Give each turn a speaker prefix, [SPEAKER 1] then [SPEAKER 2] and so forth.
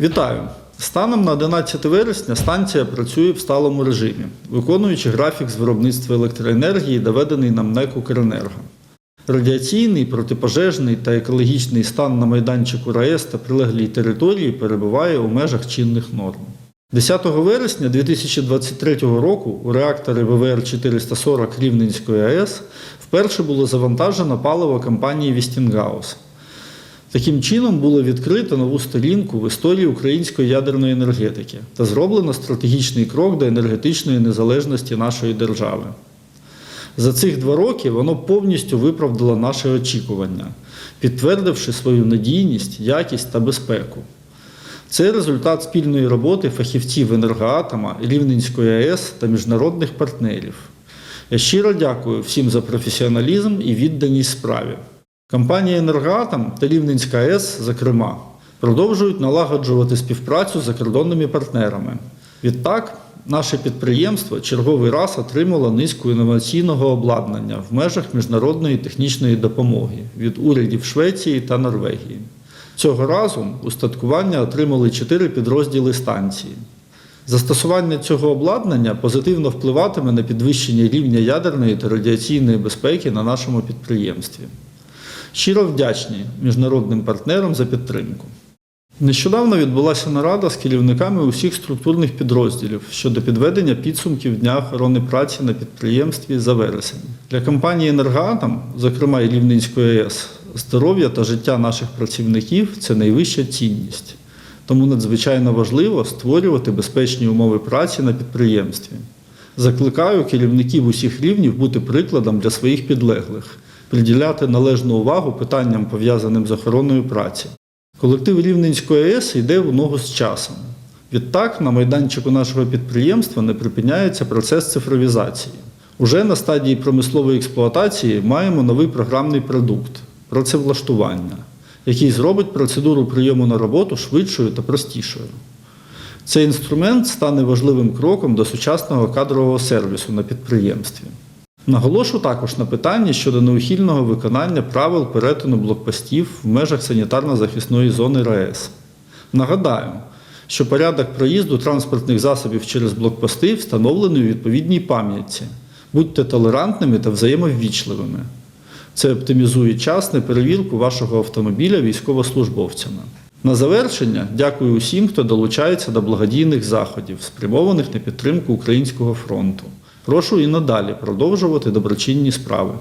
[SPEAKER 1] Вітаю! Станом на 11 вересня станція працює в сталому режимі, виконуючи графік з виробництва електроенергії, доведений нам НЕК «Укренерго». Радіаційний, протипожежний та екологічний стан на майданчику РаЕС та прилеглій території перебуває у межах чинних норм. 10 вересня 2023 року у реактори ВВР-440 Рівненської АЕС вперше було завантажено паливо компанії Вістінгаус. Таким чином було відкрито нову сторінку в історії української ядерної енергетики та зроблено стратегічний крок до енергетичної незалежності нашої держави. За цих два роки воно повністю виправдало наші очікування, підтвердивши свою надійність, якість та безпеку. Це результат спільної роботи фахівців енергоатома, Рівненської АЕС та міжнародних партнерів. Я щиро дякую всім за професіоналізм і відданість справі. Компанія «Енергоатом» та Рівненська АЕС, зокрема, продовжують налагоджувати співпрацю з закордонними партнерами. Відтак, наше підприємство черговий раз отримало низку інноваційного обладнання в межах міжнародної технічної допомоги від урядів Швеції та Норвегії. Цього разу устаткування отримали чотири підрозділи станції. Застосування цього обладнання позитивно впливатиме на підвищення рівня ядерної та радіаційної безпеки на нашому підприємстві. Щиро вдячні міжнародним партнерам за підтримку. Нещодавно відбулася нарада з керівниками усіх структурних підрозділів щодо підведення підсумків Дня охорони праці на підприємстві за вересень. Для компанії «Енергоатом», зокрема і Рівненської АЕС, здоров'я та життя наших працівників це найвища цінність. Тому надзвичайно важливо створювати безпечні умови праці на підприємстві. Закликаю керівників усіх рівнів бути прикладом для своїх підлеглих, приділяти належну увагу питанням, пов'язаним з охороною праці. Колектив Рівненської АЕС йде в ногу з часом. Відтак, на майданчику нашого підприємства не припиняється процес цифровізації. Уже на стадії промислової експлуатації маємо новий програмний продукт працевлаштування, який зробить процедуру прийому на роботу швидшою та простішою. Цей інструмент стане важливим кроком до сучасного кадрового сервісу на підприємстві. Наголошу також на питанні щодо неухильного виконання правил перетину блокпостів в межах санітарно-захисної зони РаЕС. Нагадаю, що порядок проїзду транспортних засобів через блокпости встановлений у відповідній пам'ятці. Будьте толерантними та взаємоввічливими. Це оптимізує час на перевірку вашого автомобіля військовослужбовцями. На завершення дякую усім, хто долучається до благодійних заходів, спрямованих на підтримку українського фронту. Прошу і надалі продовжувати доброчинні справи.